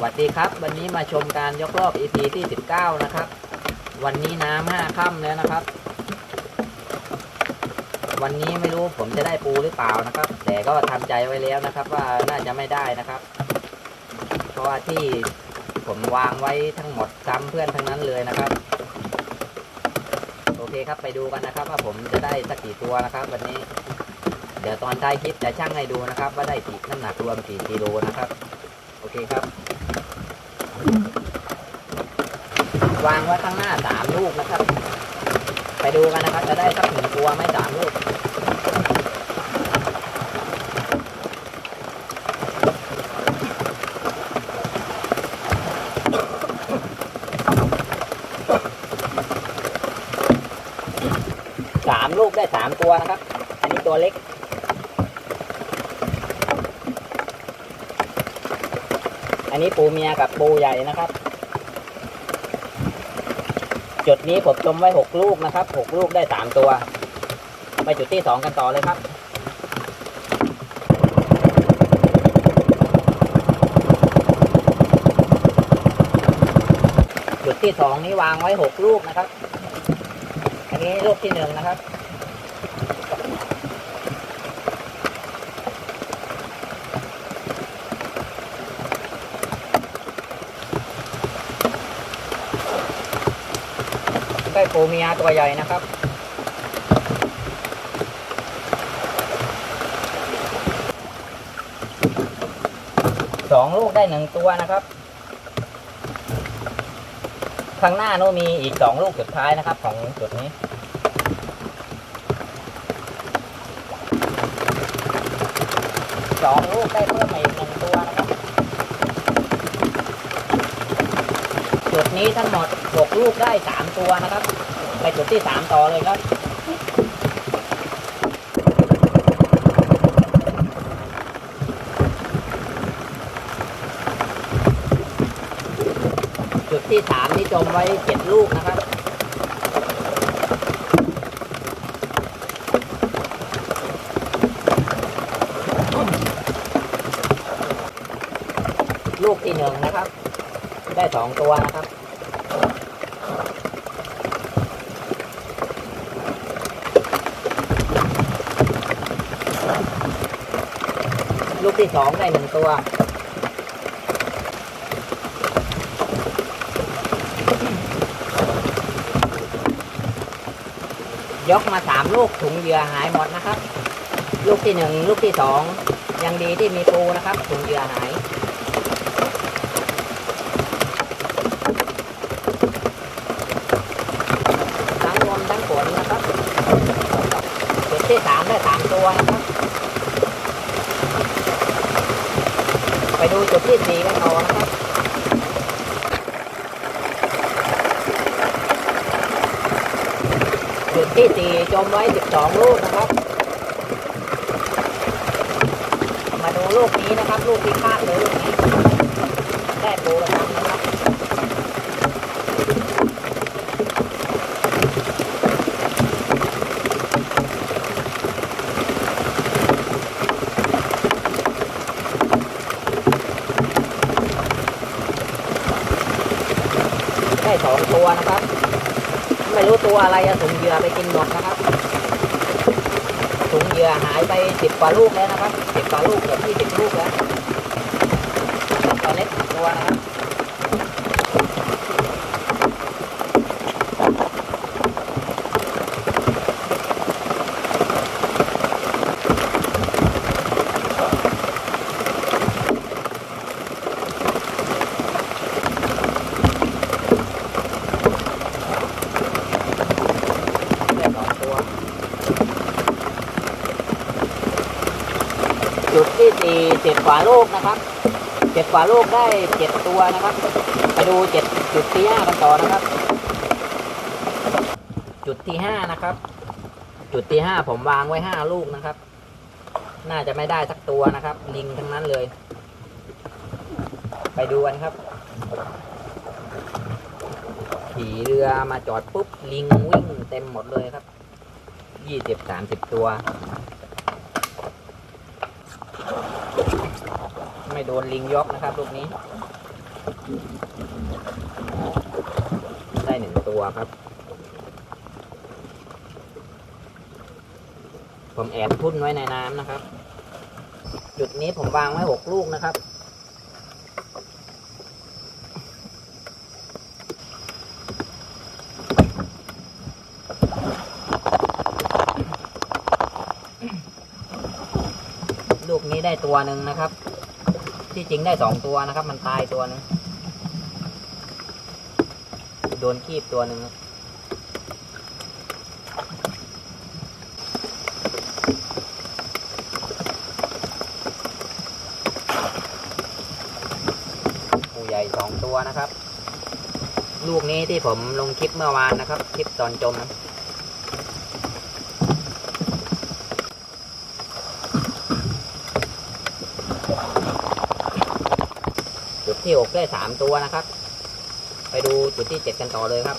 สวัสดีครับ วันนี้มาชมการยกรอบ EP ที่ 19 นะครับ วันนี้น้ำห้าค่ำแล้วนะครับ วันนี้ไม่รู้ผมจะได้ปูหรือเปล่านะครับ แต่ก็ทำใจไว้แล้วนะครับ ว่าน่าจะไม่ได้นะครับ เพราะว่าที่ผมวางไว้ทั้งหมดซ้ำเพื่อนทั้งนั้นเลยนะครับ โอเคครับไปดูกันนะครับ ว่าผมจะได้สักกี่ตัวนะครับ วันนี้ เดี๋ยวตอนท้ายคลิปจะชั่งให้ดูนะครับ ว่าได้กี่น้ำหนักรวมกี่กิโลนะครับ โอเคครับ วางไว้ข้างหน้าสามลูกนะครับ ไปดูกันนะครับ จะได้สักหนึ่งตัวไหมสามลูกสามลูกได้สามตัวนะครับ อันนี้ตัวเล็กอันนี้ปูเมียกับปูใหญ่นะครับ จุดนี้ผมจมไว้หกลูกนะครับหกลูกได้สามตัว ไปจุดที่สองกันต่อเลยครับจุดที่สองนี้วางไว้หกลูกนะครับ อันนี้ลูกที่หนึ่งนะครับ ได้ปูเมียตัวใหญ่นะครับ สองลูกได้หนึ่งตัวนะครับ ข้างหน้าโน้นมีอีกสองลูกสุดท้ายนะครับ ของจุดนี้สองลูกได้เพิ่มมาอีกหนึ่งตัวนะครับ จุด นี้ทั้งหมดหกลูกได้สามตัวนะครับ ไปจุดที่สามต่อเลยครับจุดที่สามนี่จมไว้เจ็ดลูกนะครับ ลูกที่หนึ่งนะครับ ได้สองตัวนะครับ ที่สองได้หนึ่งตัว ยกมาสามลูกถุงเหยื่อหายหมดนะครับ ลูกที่หนึ่งลูกที่สองยังดีที่มีปูนะครับ ถุงเหยื่อหายทั้งลมทั้งฝนนะครับจุดที่สามได้สามตัวนะครับ ไปดูจุดที่สี่กันต่อนะครับจุดที่สี่จมไว้สิบสองลูกนะครับ มาดูลูกนี้นะครับ ลูกที่คาดเลยลูกนี้ได้ปูระคำนะครับ ได้ส องตัวนะครับ ไม่รู้ตัวอะไรอะถุงเหยื่อไปกินหมดนะครับถุงเหยื่อหายไปสิบกว่าลูกแล้วนะครับสิบกว่าลูกเกือบยี่สิบลูกแล้วตัวเล็กตัวนะครับ ได้สองตัว จุดที่สี่เจ็ดกว่าลูกนะครับเจ็ดกว่าลูกได้เจ็ดตัวนะครับ ไปดูเจ็ดจุดที่ห้ากันต่อนะครับ จุดที่ห้านะครับ จุดที่ห้าผมวางไว้ห้าลูกนะครับ น่าจะไม่ได้สักตัวนะครับ ลิงทั้งนั้นเลย ไปดูกันครับขี่เรือมาจอดปุ๊บลิงวิ่งเต็มหมดเลยครับยี่สิบสามสิบตัว ไม่โดนลิงยกนะครับลูกนี้ ได้หนึ่งตัวครับ ผมแอบทุ่นไว้ในน้ำนะครับ จุดนี้ผมวางไว้หกลูกนะครับลูกนี้ได้ตัวหนึ่งนะครับ ที่จริงได้สองตัวนะครับ มันตายตัวหนึงโดนคีบตัวหนึ่งปูใหญ่สองตัวนะครับ ลูกนี้ที่ผมลงคลิปเมื่อวานนะครับ คลิปตอนจมนะ ที่หกได้สามตัวนะครับ ไปดูจุดที่เจ็ดกันต่อเลยครับ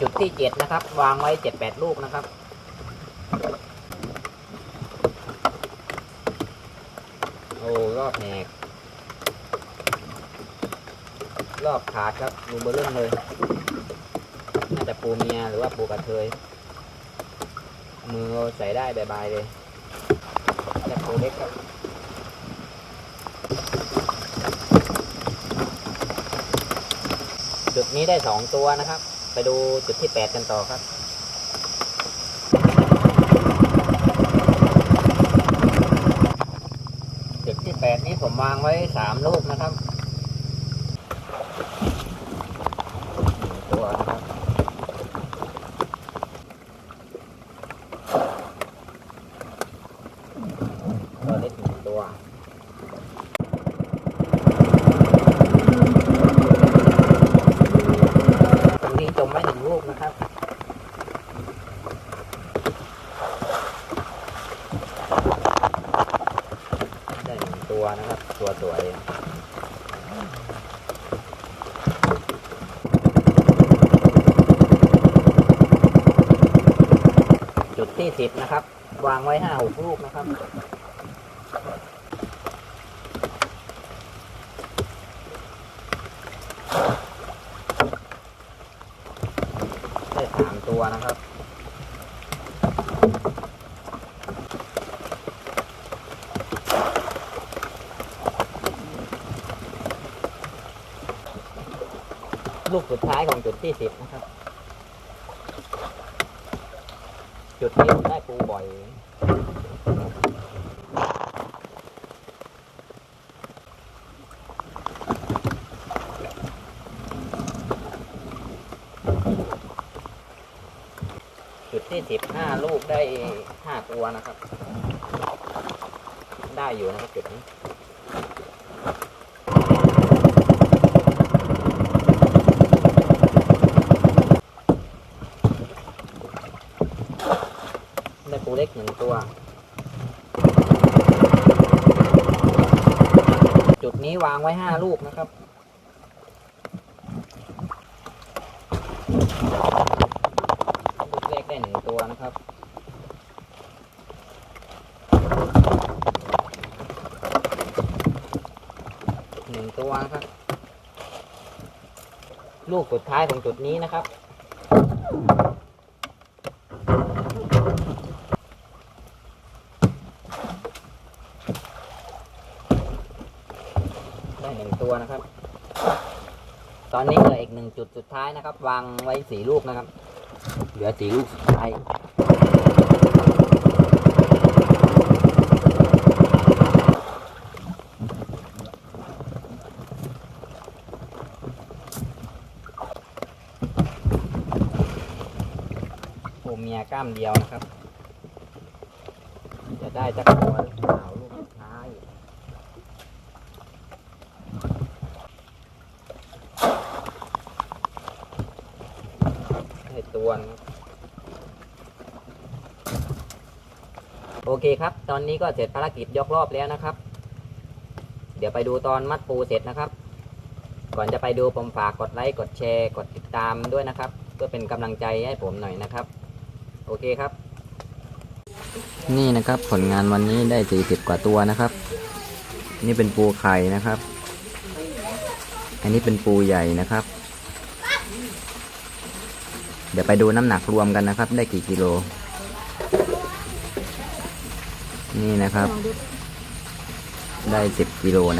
จุดที่เจ็ดนะครับ วางไว้เจ็ดแปดลูกนะครับ โอ้รอบแหกรอบขาดครับดูเบอร์เรื่องเลยน่าจะปูเมียหรือว่าปูกระเทย มือใส่ได้บายๆเลยแต่ปูเล็กครับ จุด นี้ได้สองตัวนะครับ ไปดูจุดที่แปดกันต่อครับจุดที่แปดนี้ผมวางไว้สามลูกนะครับตัวนะครับ ตัวเล็กหนึ่งตัว ตรงนี้จมไว้หนึ่งลูกนะครับ ได้หนึ่งตัวนะครับ ตัวสวย จุด ที่สิบนะครับ วางไว้ห้าหกลูกนะครับ ได้สามตัวนะครับลูกสุดท้ายของจุดที่สิบนะครับ ดนี้ได้ปูบ่อยจุดที่สิบห้าลูกได้ห้าตัวนะครับ ได้อยู่นะครับจุดนี้ เล็กหนึ่งตัว จุดนี้วางไว้ห้าลูกนะครับ ลูกแรกได้หนึ่งตัวนะครับหนึ่งตัวนะครับ ลูกสุดท้ายของจุดนี้นะครับ ได้หนึ่งตัวนะครับ ตอนนี้เหลืออีกหนึ่งจุดสุดท้ายนะครับ วางไว้สี่ลูกนะครับ เหลือสี่ลูกสุดท้ายผมเมียกล้ามเดียวนะครับ จะได้จักตัวหรือเปล่าลูกสุดท้าย โอเคครับ ตอนนี้ก็เสร็จภารกิจยกรอบแล้วนะครับ เดี๋ยวไปดูตอนมัดปูเสร็จนะครับ ก่อนจะไปดูผมฝากกดไลค์กดแชร์ กดติดตามด้วยนะครับเพื่อเป็นกำลังใจให้ผมหน่อยนะครับ โอเคครับ นี่นะครับผลงานวันนี้ได้40กว่าตัวนะครับ นี่เป็นปูไข่นะครับ อันนี้เป็นปูใหญ่นะครับ เดี๋ยวไปดูน้ำหนักรวมกันนะครับ ได้กี่กิโล นี่นะครับ ได้ 10กิโลนะ